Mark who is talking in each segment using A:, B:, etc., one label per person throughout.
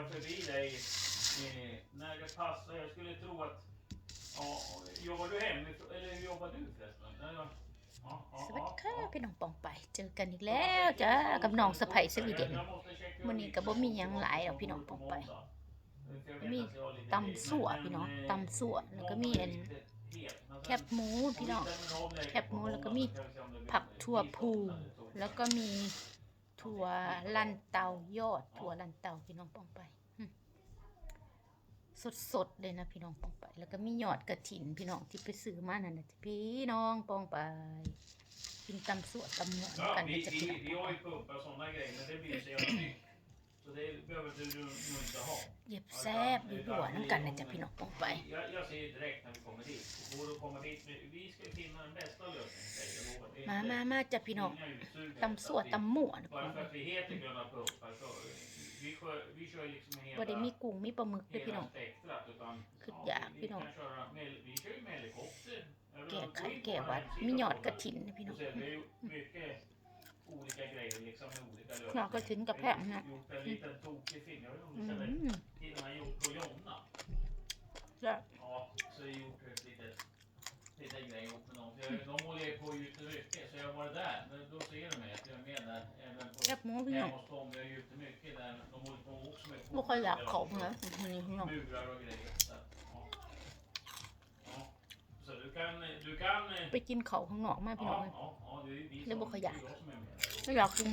A: jag förbi dig eh, när det passar. Jag skulle tro att... Ja, jobbar du hemifrån? Eller hur jobbar du förresten? Ja, ja, ja,
B: สวัสดีค่ะพี่น้องปองไปเจอกันอีกแล้วจ้ากับน้องสะใภ้สวีเดนมื้อนี้ก็บ่มีหยังหลายดอกพี่น้องปองไปมีตำสั่วพี่น้องตำสั่วแล้วก็มีอันแคบหมูพี่น้องแคบหมูแล้วก็มีผักถั่วพูแล้วก็มี ถั่วลันเตายอด ถั่วลันเตาพี่น้องปองไป สดสดๆเลยนะพี่น้องปองไป แล้วก็มียอดกระถินพี่น้องที่ไปซื้อมานั่นนะพี่น้องปองไปกินตำสั่วตำหมวน
A: Ja,
B: กัน
A: vi,
B: นะจ๊ะพี่
A: vi,
B: น้อง เหย็บแซ่บดูดัวน้ำกันนะจ๊ะพี่น้องปองไป
A: Jag, jag ser direkt när vi kommer dit. Går du komma dit, vi ska finna den bästa lösningen, säger jag lovar. Det är
B: มา
A: inte-
B: มามาจ้ะพี่น้อง
A: inga utsugare,
B: ตำสั่ว
A: så att
B: ตำหมวน
A: vi- Bara för att vi heter gröna pumpar så vi kör, vi kör liksom
B: บ่ได้
A: hela,
B: มีกุ้งมีปลาหมึกด้วยพี่น้
A: hela
B: อง
A: spektrat. Utan,
B: Kut
A: ja,
B: ja,
A: vi,
B: vi
A: vi
B: nog.
A: kan köra med, vi kör ju med helikopter. Jag vill
B: แก่
A: gå
B: ไข่
A: in på
B: แก่
A: vår
B: วัด
A: hemsida
B: มีหยอด
A: och
B: กระถินนะพี่น้อง
A: olika grejer liksom med olika
B: หยอดกระถินกับแพะนะ
A: Gjort en liten tokig film. Jag vet inte
B: อื
A: om du känner
B: ม
A: till den här gjort på Jonna.
B: จ้ะ
A: Ja, så jag har gjort ett litet, litet grej ihop med dem. För jag, de håller ju på ute mycket, så jag har varit där. Men då ser du mig att jag är med där. Även
B: แซ่บ
A: på
B: หมูพี่น้อง
A: hemma hos dem. Jag är ju ute mycket där. De håller på också med
B: บ่ค่อยอยากเขานะมันนี่พี่น้อง
A: murar och grejer. Så, att, ja. Ja. så du kan, du kan
B: ไปกินเขาวข้างนอกมาพี่น้อง
A: Ja, ja, ja, det är ju vi
B: Det
A: som,
B: var
A: det är
B: skojigt.
A: jag som är med.
B: ไม่อยากกิน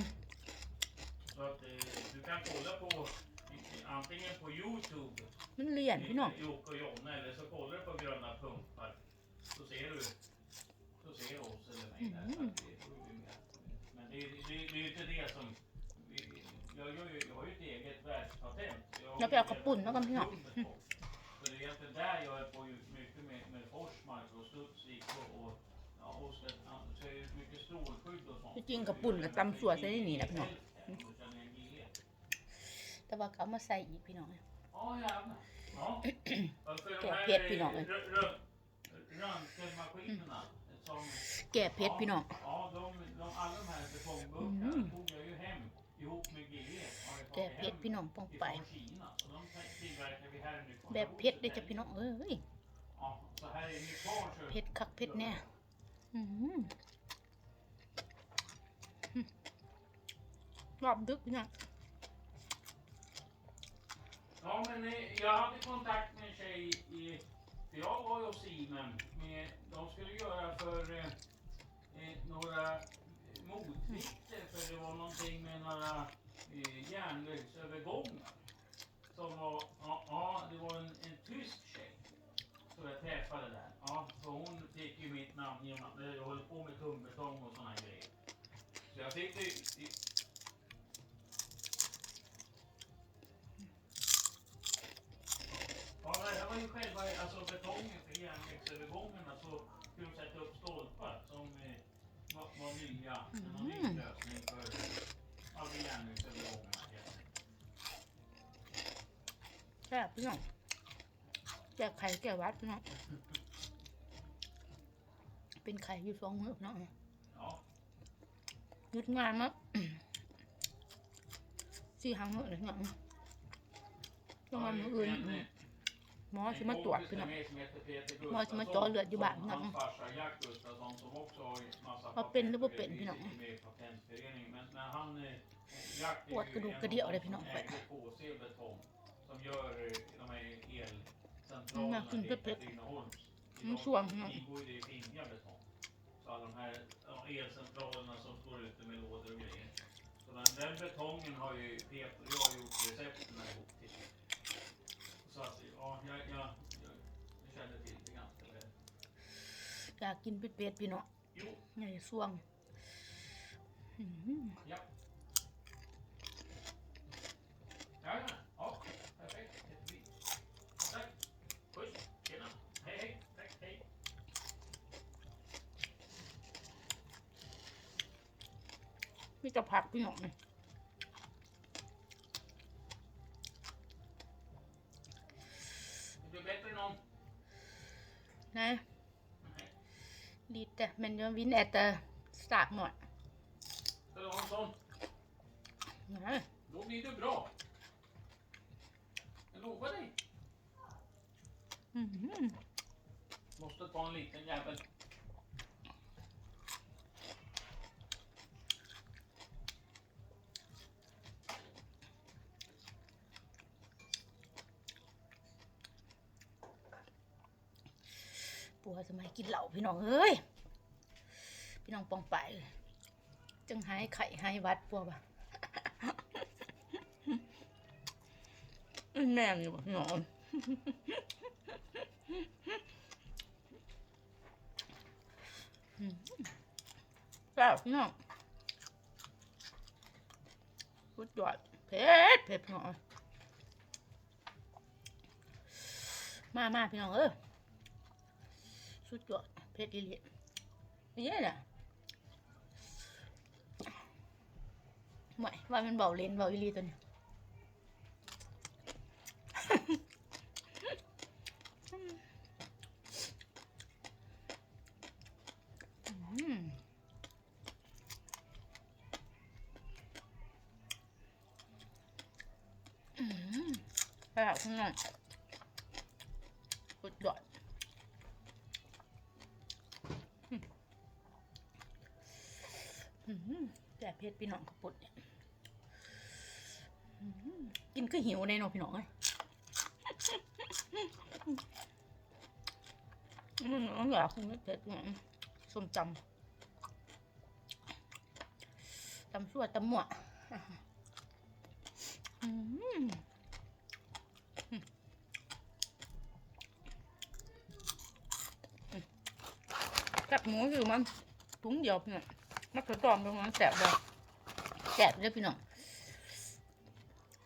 A: Så att eh, du kan kolla på eh, antingen på Youtube,
B: มันเลี่ยนพี่น้อง
A: Jocke och Jonna, eller så kollar du på gröna pumpar. Så ser du, så ser du oss eller mig där. Så
B: Mm.
A: att det, då är vi med. Men det, är- det, det är ju inte det som, vi, jag, gör ju, jag har ju ett eget världspatent. har
B: Jag
A: ju
B: får
A: ett
B: åka på den, kan vi ha.
A: nummer på. Så det är egentligen där jag är på ju mycket med, med Forsmark och Studsvik och, och ja, Oskarshamn. Så är det mycket strålskydd och sånt.
B: ที่จริงกับปุ่นกับตำสั่วใส่ในนี่นะพี่น้องแต่ว่าเขาเอามาใส่อีกพี่น้อง
A: Ja, jävlar. Ja. För de
B: Ska jag
A: här
B: peta i någon?
A: rö- rö- röntgenmaskinerna som...
B: แก่เพชรพี่น้อง
A: Ja, de, de, alla de här betongbunkarna
B: Mm.
A: tog jag ju hem ihop med GE. har jag fått
B: แก่เพช
A: hem
B: รพี่น้องปองไป
A: ifrån Kina. Så de tillverkar vi här i Nykvarn.
B: แบบเพชรได้จ้ะพี่น้องเอ้ย
A: Ja, så här i Nykvarn så...
B: เพชรคักเพชรแน่ รอบดึกพี่น้อง
A: Ja, men eh, jag hade kontakt med en tjej i... För jag var ju hos Siemens. Med, de skulle göra för eh, eh, några eh, motvikter. För det var någonting med några eh, järnvägsövergångar. Som var... Ja, ja det var en, en tysk tjej. Som jag träffade där. Ja, för hon fick ju mitt namn genom att jag håller på med tunnbetong och såna här grejer. Så jag fick det... det Ja, det här var ju själva alltså betongen för järnvägsövergångarna så skulle de sätta upp stolpar som eh, var, var nya. En ny
B: Mm.
A: lösning för alla järnvägsövergångarna. egentligen.
B: แซ่บพี่น้องแก่ไข่แก่วัดพี่น้องเป็นไข่อยู่สองมือพี่น้อง
A: Ja,
B: ยึดงานมั้งสี่หางมือเลยพี่น้องต้องมามืออื่น
A: en, eh,
B: หมอ
A: en
B: จะมาตรวจ
A: kompis
B: พี่น้อง
A: med mig som heter Peter
B: Vad som är dåligt i backen,
A: Hans
B: ja.
A: farsa Jack Gustafsson som också har ju massa
B: Vad pen det var
A: patent,
B: pen, พี่น้อง
A: med i patentföreningen. Men när han, eh, Jack är
B: ปวดกระดูกกระเดี่ยวเลยพี่น้อง
A: som äger KC Betong som gör eh, de här
B: Mm, jag
A: elcentralerna
B: kunde
A: i
B: pet-
A: Katrineholms.
B: Mm,
A: De
B: så, ja.
A: ingår ju det i Finja Betong. Så alla de här ja, elcentralerna som står ute med lådor och grejer. Så den, den betongen har ju Peter och jag gjort recepten ihop till. Så att, ja, jag, jag, jag, jag känner till det ganska väl.
B: อยากกินเป็ดๆพี่น้อง
A: Jo,
B: ในส่วงอืม
A: ja. Jajamän, ja, perfekt. Jättefint. Tack. Puss, tjena. Hej, hej. Tack, hej.
B: มีแต่ผักพี่น้อง
A: Det blir bättre någon.
B: นะ
A: Nej.
B: lite men jag vill äta stakmat
A: Ska du ha en sån?
B: Nej.
A: Då blir det bra. Lova dig.
B: อื้อหือ
A: Måste ta en liten jävel.
B: สมัยกินเหล้าพี่น้องเอ้ยพี่น้องปองไปจังหายไข่หายวัดปัวบ่ะแม่อยู่บ่พี่น้องอืมแซ่บพี่น้องสุดยอดเผ็ดเผ็ดพี่น้องมามาพี่น้องเอ้ย สุดยอดเพชรอีเลียนี่แหละไม่ว่ามันเบาเลนเบาอีเลีตัวเนี้ยอืมอืมแบบข้างนอกสุดยอด อื้อหือแต่ เพชรพี่น้องกระปุดเนี่ยกินก็หิวในเนาะพี่น้องเอ้ยอืมน้องอยากกินเพชรเนี่ยส้มตำตำสั่วตำหมวอืมกับหมูอยู่มันถุงเดียวเนี่ยมักกระตอมตรงนั้นแสบเลย แสบเลยพี่น้อง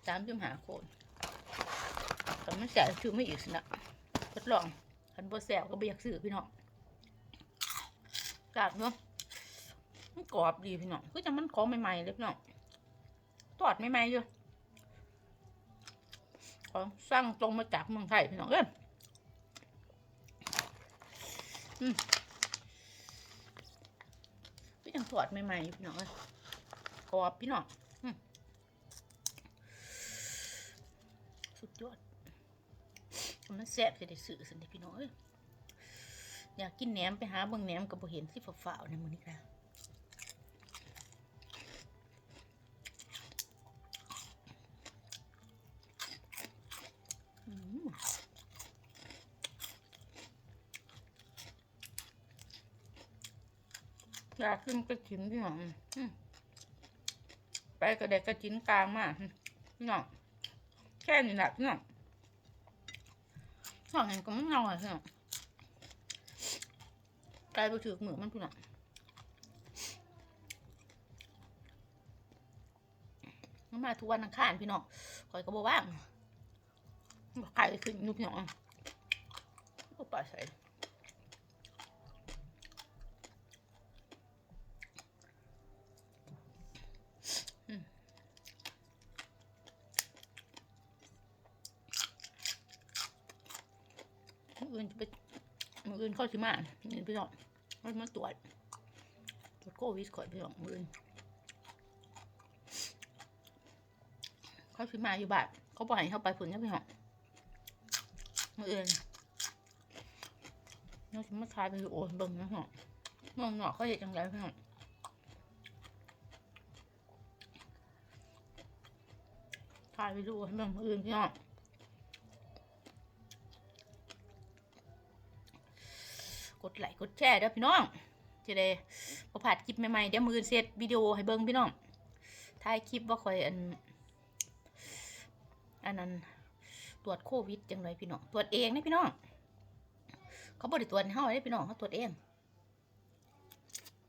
B: สามจุดหาโคนแต่มันแสบคือไม่อีกสินะทดลองคันบ่แสบก็ไม่อยากซื้อพี่น้องกาดเนาะมันกรอบดีพี่น้องคือจะมันของใหม่ๆเลยพี่น้องทอดใหม่ๆอยู่ของสร้างตรงมาจากเมืองไทยพี่น้องเอ้ยอืมก็ยังทอดใหม่ๆอยู่พี่น้องเอ้ย กรอบพี่น้องสุดยอดมันแซ่บจะได้สื่อสันเดพี่น้องเอ้ยอยากกินแหนมไปหาเบิ่งแหนมกับบ่เห็นที่ฝ่าวๆในมือนี้ค่ะอยากกินกระถินพี่น้องอ ไปกระเด็กกระถินกลางมากพี่น้องแค่นี้แหละพี่น้องสองเห็นก็ไม่เงาอะพี่น้องกลไปถือมือมันพี่น้องมันมาทุกวันอังคารพี่น้องคอยก็บอกว่างไก่ขึ้นอยู่พี่น้องก็ปล่อยใส่ มืออื่นจะไปมื อื่นเข้าสิมานี่พี่น้องมันมาตรวจตรวจโควิดก่อนพี่น้องมื่นเขาสิมาอยู่บ้านเขาปล่อยให้เขาไปฝุ่นนะพี่น้องมื่นน้องสิมาทายไปอยู่โอ้ยเบิ่งนะพี่น้องเมืองนอกเขาเห็นจังไรพี่น้องทายไปดูให้เบิ่งมื่นพี่น้อง ดไลค์กดแชร์เด้อพี่น้องจะได้พอผัดคลิปใหม่ๆเดี๋ยวมือเสร็จวิดีโอให้เบิ่งพี่น้องถ่ายคลิปว่าคอยอัน อันนั้นตรวจโควิดจังเลยพี่น้องตรวจเองนะพี่น้อง เขาบริตรวจให้เฮาได้พี่น้องเขาตรวจเอง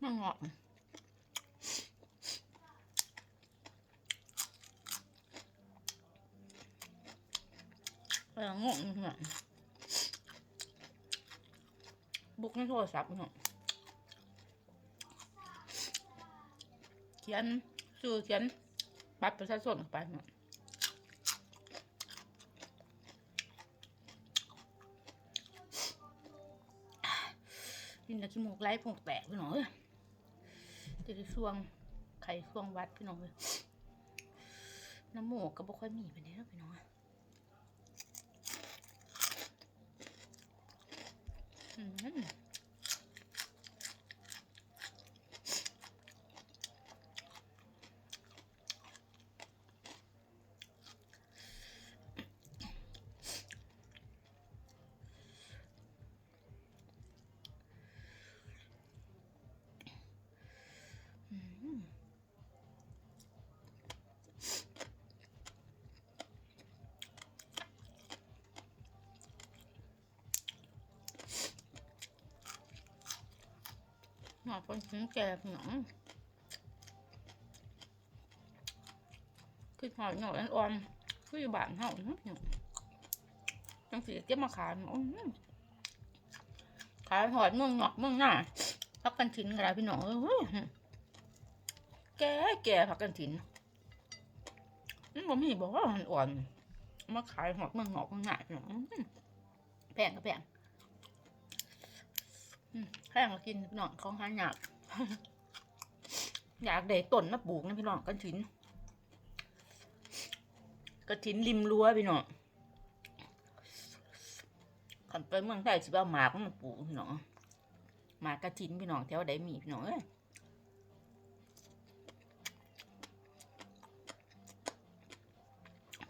B: มันเหงาะเอองงพี่น้อง บุกในโทรศัพท์เนาะเขียนชื่อเขียนบัตรประชาชนออกไปเนาะนแล้วขี้มูกไหลพงแตกพี่น้องเอ้ยจะได้ช่วงไข่ช่วงวัดพี่น้องเลยน้ำหมูกก็บ่ค่อยมีไปเลยเนาะพี่น้องอะ อืมอืม หน่อคนถึงแก่หนองคือหอยหน่อยอ่อนคืออยู่บ้านเฮาเนาะพี่น้องจังสีเก็บมาขายอื้อหือขายหอยเมืองนอกเมืองหน้าพักกันถินกันแล้วพี่น้องเอ้ยแก่แก่พักกันถินมันบ่มีบอกว่ามันอ่อนมาขายหอยเมืองนอกเมืองหน้าพี่น้องอื้อหือแพงก็แพง แพงก็กินพี่น้องของหายาก อยากได้ต้นมาปลูกนะพี่น้องกันถินกระถินริมรั้วพี่น้องขันไปเมืองไทยสิบเอาหมากมันมาปลูกพี่น้องหมากกระถินพี่น้องแถวใดมีพี่น้องเอ้ย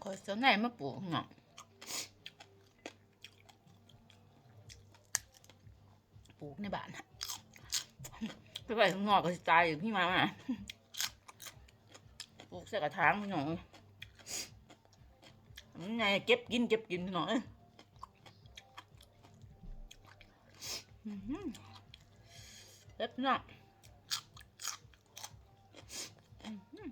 B: คอยเจ้าไหนมาปลูกพี่น้อง ลูกในบ้านไปไปข้างนอกก็สิตายอยู่พี่มามาปลูกใส่กระถางพี่น้องไงเก็บกินเก็บกินหน่อยอื้อหือเล็บเนาะอื้อ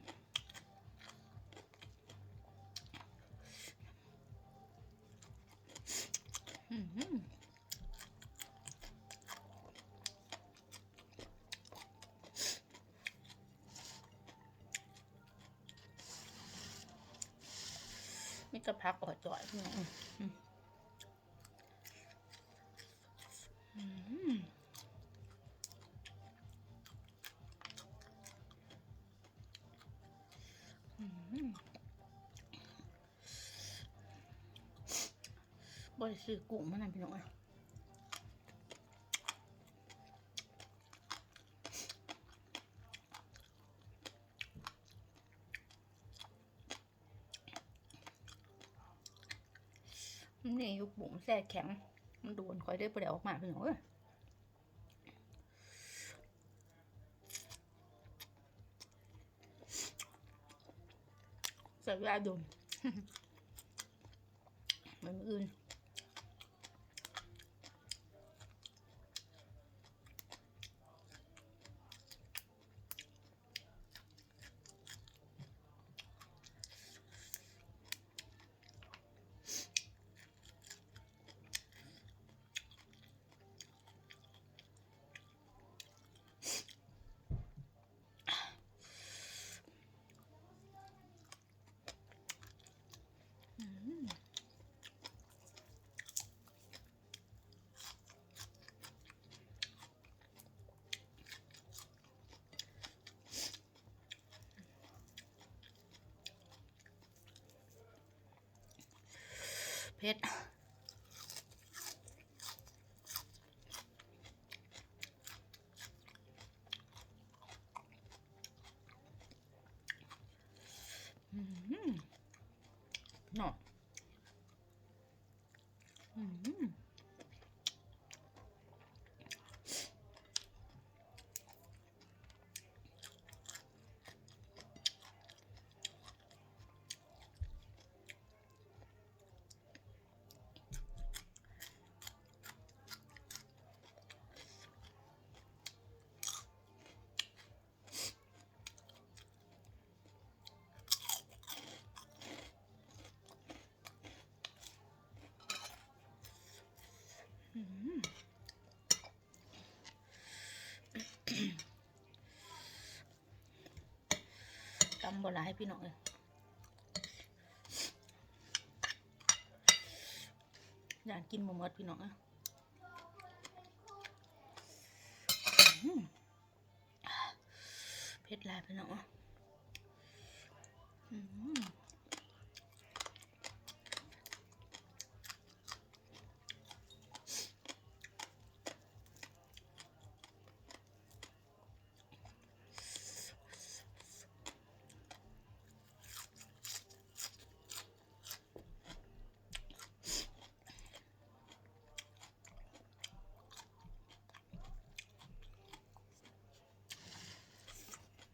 B: ซื้อกุ้งมานั่นพี่น้องอะนี่ยุกบุ๋มแซ่แข็ง มันโดนคอยได้ประเดี๋ยวออกมาพี่น้องเอ้ยใส่ยาดมเหมือนมื้ออื่น เผ็ดอื้อหือเนาะอื้อหืออื้อหือตำบหลายพี่น้องเลยอยากกินหมหมดพี่น้องอะเผ็ดลายพี่น้องอะอื้อหือ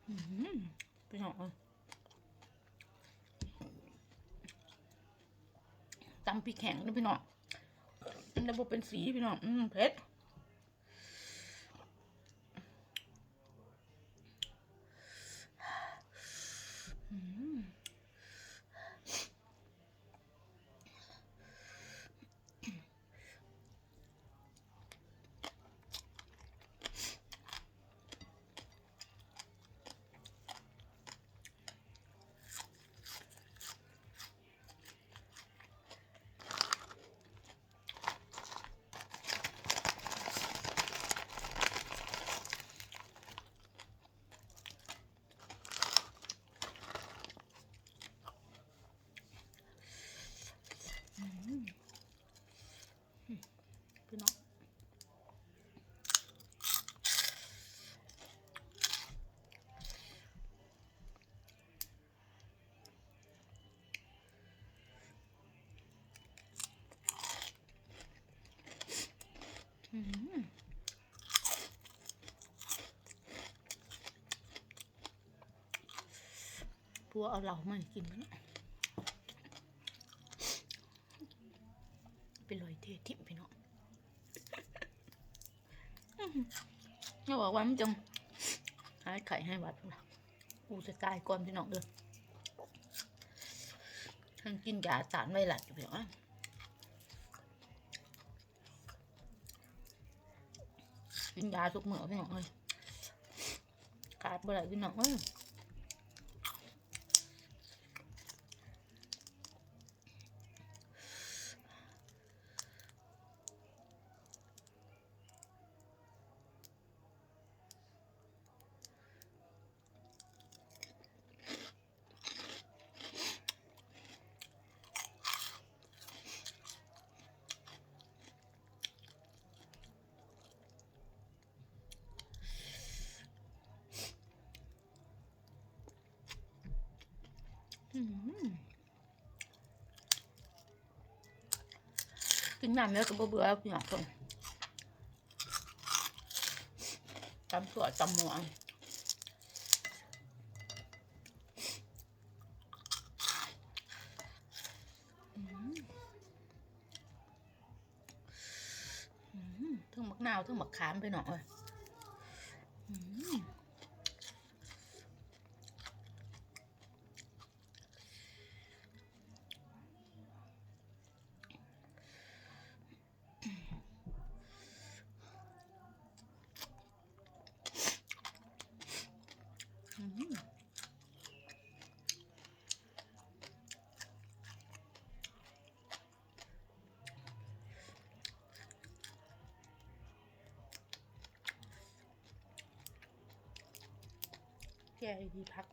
B: อืมพี่ น้องเอ้ยตำพริกแข็งนะพี่น้องอันนี้บเป็นสีพี่น้องอืมเผ็ดอืม พี่น้องอืม พัวเอาเหล่ามากินมันเป็นรอยเททิมพี่น้องเขาบอกว่ามันจงหายไข่ให้วัดนะกูจะตายก่อนพี่น้องเด้อทั้งกินยาสารไวรัสอยู่พี่น้องกินยาทุกมื้อพี่น้องเอ้ยขาดบ่ได้พี่น้องเอ้ยอืมกิ น้ำเนื้อก็บ่เบื่อพี่น้องคนตำตัวตำหมวงอืมอืมทั้งมักนาวทั้งมักขามไปหน่อยเอ้ยอืม อืมแกดีพัก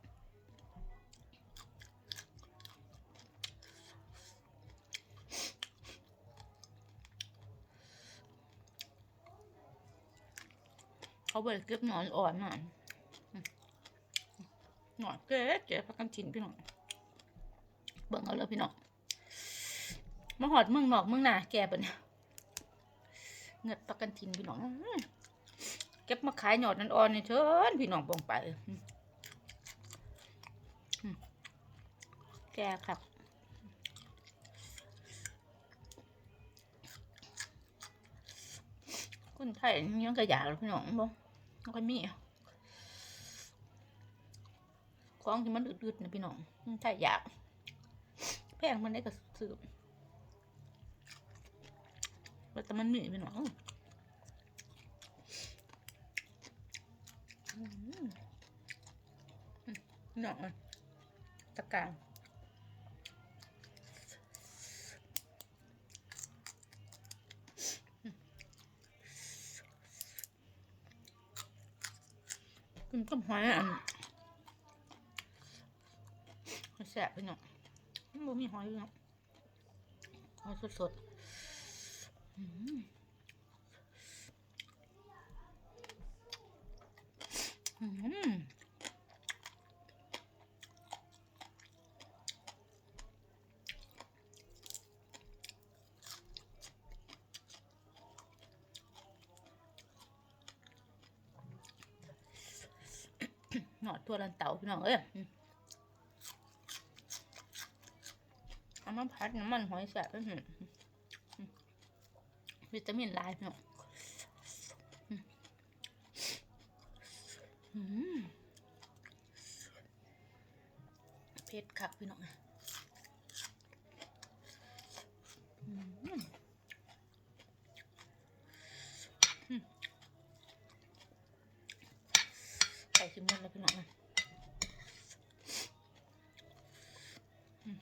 B: เขาไปเก็บหนอนอ่อนหน่อยเก๋เก๋พักกันชินพี่น้องเบิ่งเอาเลยพี่น้องมาหอดเมืองนอกเมืองนาแกปะเนี่ยเงือกพักกันชินพี่น้องเก็บมาขายหยอดนันอ่อนนี่เชิญพี่น้องปองไปแกครับคนไทยยังกระยากเลยพี่น้องบ่ไม่ค่อยมีของที่มันอืดๆนะพี่น้องใช่อยาก แพงมันได้ก็ซื้อแต่มันมีพี่น้องหน่อยตะกาง กินกับหอยอันหอยแสบไปหนาะมันบ่มีหอยเลยเนาะหอยสดๆอืมอืม หนอดตั วลันเต่าพี่น้องเอ้ยอืมเอามาพัดน้ำมันหอยแสบไปหนึ่งวิตามินหลายพี่น้องอืมอืมเผ็ดคักพี่น้องอืมอืมใส่ชิมมันแล้วพี่น้องนะอืม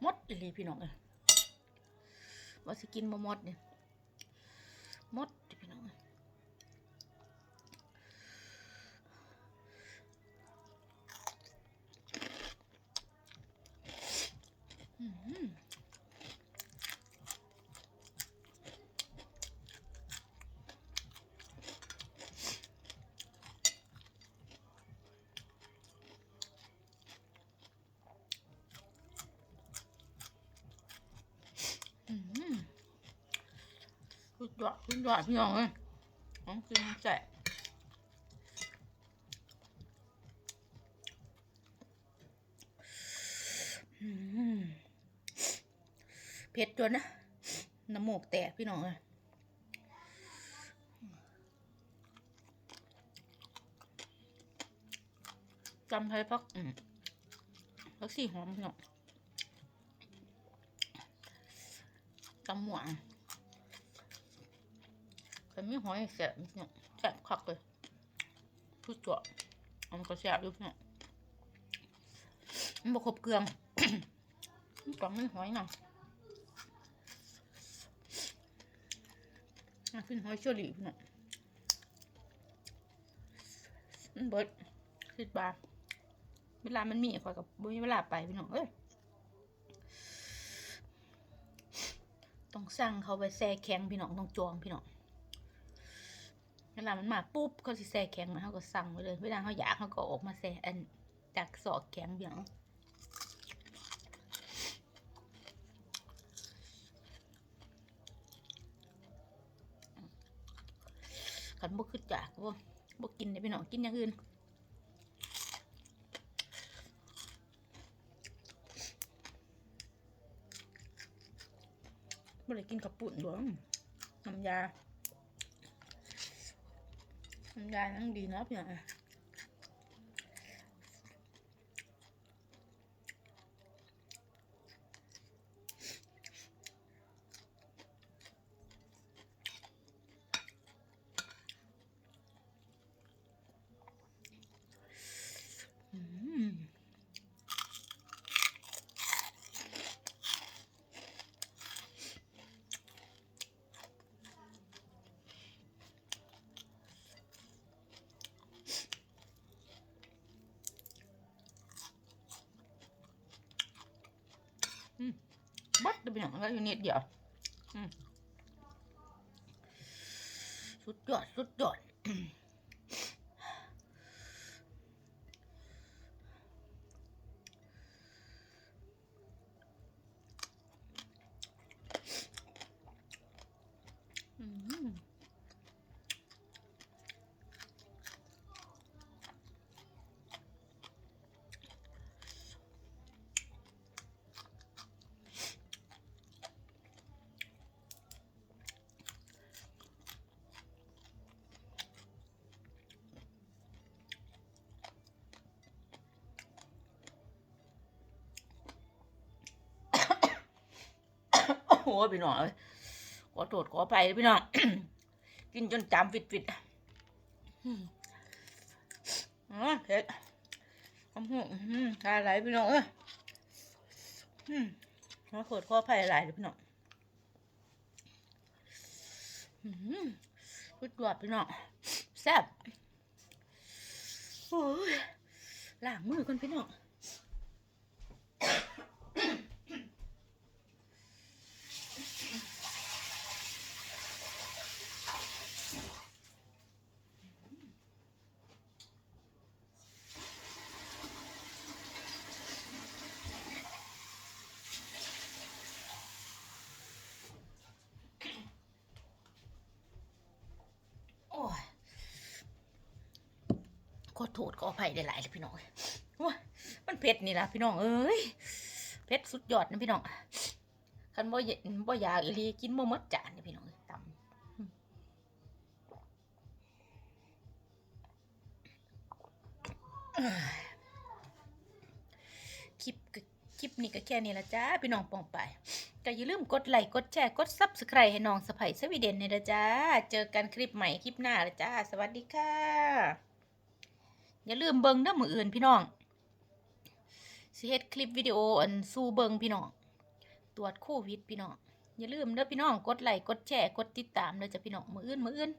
B: หมด อีลีพี่น้องเอ้ยว่าสิกินมมดเนี่ยมดเด้อพี่น้องเอ้ยอื้อหืออื้อหือสุดย อดสุดยอดพี่น้องเอ้ยของกินแซ่บอื้อหือเผ็ดจนนะน้ำมูกแตกพี่น้องเอ้ยจำไทยพักพักสีหอมพี่น้องจำหวาน แต่ไม่หอยแสบพี่น้องแสบคักเลยพูดตัวอันก็แสบอยู่พี่น้องมันบกครบเกลืองมันกล่องไม่หอยหน่อยน่าขึ้นหอยเชอรี่พี่น้องมันเบิดสิบบาทเวลามันมีคอยกับบ่มีเวลาไปพี่น้องเอ้ยต้องสั่งเขาไปแช่แข็งพี่น้องต้องจองพี่น้อง เวลามันมาปุ๊บเขาสิแช่แข็งมาเขาก็สั่งไว้เลย เวลาเขาอยากเขาก็ออกมาแช่อันจากสอกแข็งพี่น้องขันบ่คือจากบ่บ่กินได้พี่น้องกินอย่างอื่นไม่ได้กินกับปุ่นด้วยน้ำยา น้ำยานั่งดีนะพี่น้องอืม บัดเป็นอย่างไรอยู่นิดเดียวสุดยอดสุดยอด อืม โหพี่น้องเอ้ยขอโทษขอไปพี่น้อง กินจนจามฟิดฟิดอืมอ๋อเผ็ดอืมอืมานอะไรพี่น้องเอ้ยขอโทษขอไปหลายเลยพี่น้องอืมสุดยอดพี่น้องแซ่บโอ้ยล้างมือก่อนพี่น้อง โทษขออภัยหลายๆเลยพี่น้องโอ้ยมันเผ็ดนี่ล่ะพี่น้องเอ้ยเผ็ดสุดยอดนะพี่น้องคันบ่อยบ่อยากอีลีกินบ่มดจานนี่พี่น้องตำคลิปคลิปนี้ก็แค่นี้ละจ้า พี่น้องปองไปก็อย่าลืมกดไลค์กดแชร์กด Subscribe ให้น้องสะใภ้สวีเดนเนี่ยนะจ้า เจอกันคลิปใหม่คลิปหน้าละจ้า สวัสดีค่ะ อย่าลืมเบิ่งเด้อมืออื่นพี่น้องสิเฮ็ดคลิปวิดีโออันสู้เบิ่งพี่น้อง ตรวจโควิดพี่น้อง อย่าลืมเด้อพี่น้อง กดไลค์ กดแชร์ กดติดตามเลยจ้ะพี่น้อง มืออื่น มืออื่น